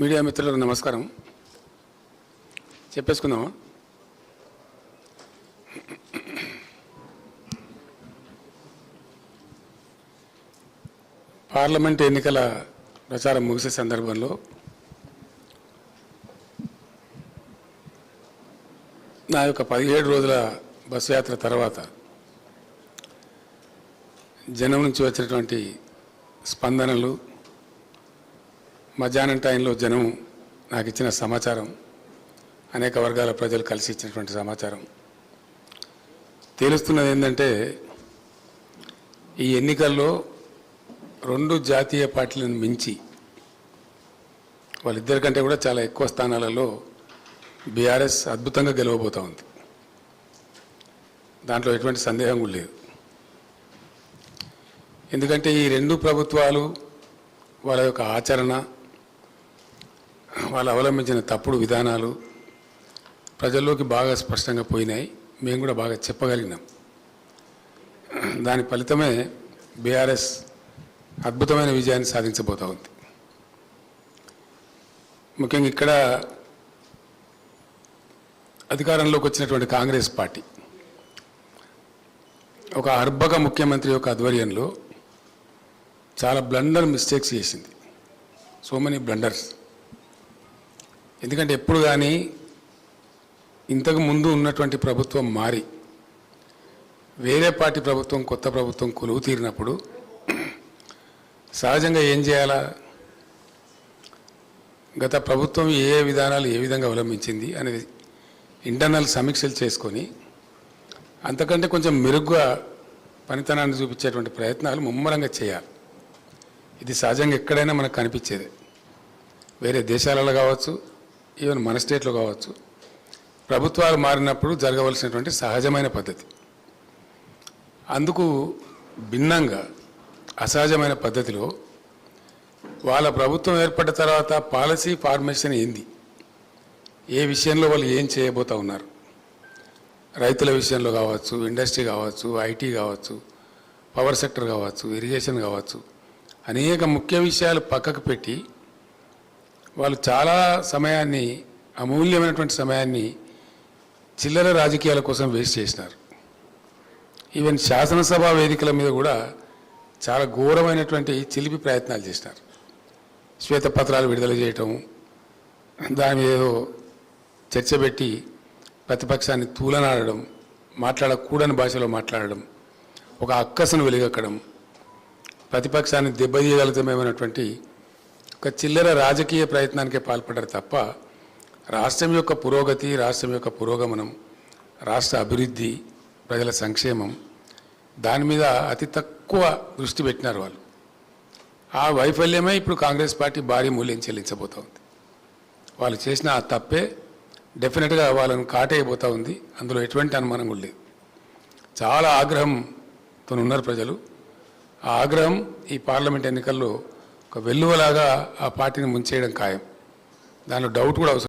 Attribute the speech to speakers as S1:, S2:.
S1: Media మిత్రులకు నమస్కారం. చెప్పేసుకుందామా? Parliament ఎన్నికల ప్రచారం ముగిసే సందర్భంలో నా యొక్క పదిహేడు రోజుల బస్సు యాత్ర తర్వాత జనం నుంచి వచ్చినటువంటి స్పందనలు మధ్యాహ్నం టైంలో జనం నాకు ఇచ్చిన సమాచారం అనేక వర్గాల ప్రజలు కలిసి ఇచ్చినటువంటి సమాచారం. తెలుస్తున్నది ఏంటంటే ఈ ఎన్నికల్లో రెండు జాతీయ పార్టీలను మించి వాళ్ళిద్దరికంటే కూడా చాలా ఎక్కువ స్థానాలలో బీఆర్ఎస్ అద్భుతంగా గెలవబోతూ ఉంది. దాంట్లో ఎటువంటి సందేహం కూడా లేదు. ఎందుకంటే ఈ రెండు ప్రభుత్వాలు వాళ్ళ యొక్క ఆచరణ వాళ్ళు అవలంబించిన తప్పుడు విధానాలు ప్రజల్లోకి బాగా స్పష్టంగా పోయినాయి. మేము కూడా బాగా చెప్పగలిగినాం. దాని ఫలితమే బీఆర్ఎస్ అద్భుతమైన విజయాన్ని సాధించబోతూ ఉంది. ముఖ్యంగా ఇక్కడ అధికారంలోకి వచ్చినటువంటి కాంగ్రెస్ పార్టీ ఒక అర్భక ముఖ్యమంత్రి యొక్క ఆధ్వర్యంలో చాలా బ్లండర్ మిస్టేక్స్ చేసింది. So many blunders. ఎందుకంటే ఎప్పుడు కానీ ఇంతకు ముందు ఉన్నటువంటి ప్రభుత్వం మారి వేరే పార్టీ ప్రభుత్వం కొత్త ప్రభుత్వం కొలువు తీరినప్పుడు సహజంగా ఏం చేయాలా? గత ప్రభుత్వం ఏ ఏ విధానాలు ఏ విధంగా అవలంబించింది అనేది ఇంటర్నల్ సమీక్షలు చేసుకొని అంతకంటే కొంచెం మెరుగ్గా పనితనాన్ని చూపించేటువంటి ప్రయత్నాలు ముమ్మరంగా చేయాలి. ఇది సహజంగా ఎక్కడైనా మనకు కనిపించేది. వేరే దేశాలలో కావచ్చు ఈవెన్ మన స్టేట్లో కావచ్చు ప్రభుత్వాలు మారినప్పుడు జరగవలసినటువంటి సహజమైన పద్ధతి. అందుకు భిన్నంగా అసహజమైన పద్ధతిలో వాళ్ళ ప్రభుత్వం ఏర్పడ్డ తర్వాత పాలసీ ఫార్మేషన్ ఏంది? ఏ విషయంలో వాళ్ళు ఏం చేయబోతా ఉన్నారు? రైతుల విషయంలో కావచ్చు ఇండస్ట్రీ కావచ్చు ఐటీ కావచ్చు పవర్ సెక్టర్ కావచ్చు ఇరిగేషన్ కావచ్చు అనేక ముఖ్య విషయాలు పక్కకు పెట్టి వాళ్ళు చాలా సమయాన్ని అమూల్యమైనటువంటి సమయాన్ని చిల్లర రాజకీయాల కోసం వేస్ట్ చేసినారు. ఈవెన్ శాసనసభ వేదికల మీద కూడా చాలా ఘోరమైనటువంటి చిలిపి ప్రయత్నాలు చేసినారు. శ్వేతపత్రాలు విడుదల చేయటం దాని మీద ఏదో చర్చ పెట్టి ప్రతిపక్షాన్ని తూలనాడడం మాట్లాడకూడని భాషలో మాట్లాడడం ఒక అక్కసను వెలిగక్కడం ప్రతిపక్షాన్ని దెబ్బతీయగలుగుతామేమన్నటువంటి ఒక చిల్లర రాజకీయ ప్రయత్నానికే పాల్పడ్డారు తప్ప రాష్ట్రం యొక్క పురోగతి రాష్ట్రం యొక్క పురోగమనం రాష్ట్ర అభివృద్ధి ప్రజల సంక్షేమం దాని మీద అతి తక్కువ దృష్టి పెట్టినారు వాళ్ళు. ఆ వైఫల్యమే ఇప్పుడు కాంగ్రెస్ పార్టీ భారీ మూల్యం చెల్లించబోతోంది వాళ్ళు చేసిన ఆ తప్పే డెఫినెట్గా వాళ్ళను కాటైపోతూ ఉంది. అందులో ఎటువంటి అనుమానం కూడా లేదు. చాలా ఆగ్రహంతో ఉన్నారు ప్రజలు. ఆ ఆగ్రహం ఈ పార్లమెంట్ ఎన్నికల్లో ఒక వెల్లువలాగా ఆ పార్టీని ముంచేయడం ఖాయం. దానిలో డౌట్ కూడా అవసరం.